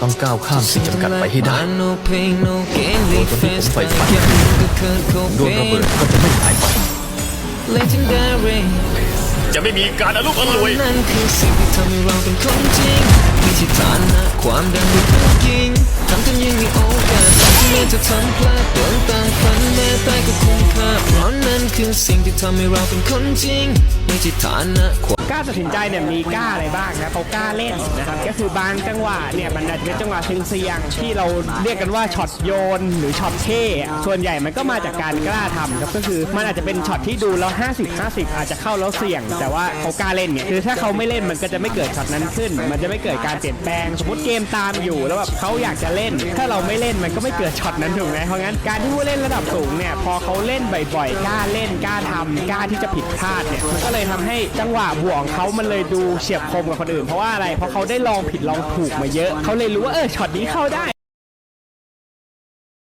ต้องก้าวข้ามสิ่งจำกัดไปให้ได้ No pain, no gain, we face ไป back ฝัน again. The Kurt ดวงระเบิ Cobain, ดก็จะไม่หายไป legendary. จะไม่มีการอารมณ์อร่วยนั่นคือสิ่งที่ทำให้เราเป็นคนจริงไม่ใช่ฐานะความดังหรือพวกยิงทำจนยังมีโอกาสที่แม้จะทำพลาดเดินตามฝันแม้ตายก็คุ้มค่าเพราะนั่นคือสิ่งที่ทำให้เราเป็นคนจริงไม่ใช่ฐานะความ กล้าตัดสินใจเนี่ยมีกล้าอะไรบ้างนะเขากล้าเล่นนะครับก็คือบางจังหวะเนี่ยมันอาจจะเป็นจังหวะเสี่ยงๆที่เราเรียกกันว่าช็อตโยนหรือช็อตเท่ส่วนใหญ่มันก็มาจากการกล้าทำครับก็คือมันอาจจะเป็นช็อตที่ดูแล้ว 50 50 อาจจะเข้าแล้วเสี่ยง แต่ว่าเขากล้าเล่นเนี่ยคือถ้าเขาไม่เล่นมันก็จะไม่เกิดช็อตนั้นขึ้น มันจะไม่เกิดการเปลี่ยนแปลง สมมติเกมตามอยู่แล้วแบบเขาอยากจะเล่น ถ้าเราไม่เล่นมันก็ไม่เกิดช็อตนั้นถูกไหมเพราะงั้นการที่ผู้เล่นระดับสูงเนี่ยพอเขาเล่นบ่อยๆกล้าเล่นกล้าทำกล้าที่จะผิดพลาดเนี่ยมันก็เลยทำให้จังหวะบวกของเขามันเลยดูเฉียบคมกว่าคนอื่น เพราะว่าอะไรเพราะเขาได้ลองผิดลองถูกมาเยอะเขาเลยรู้ว่าเออช็อตนี้เข้าได้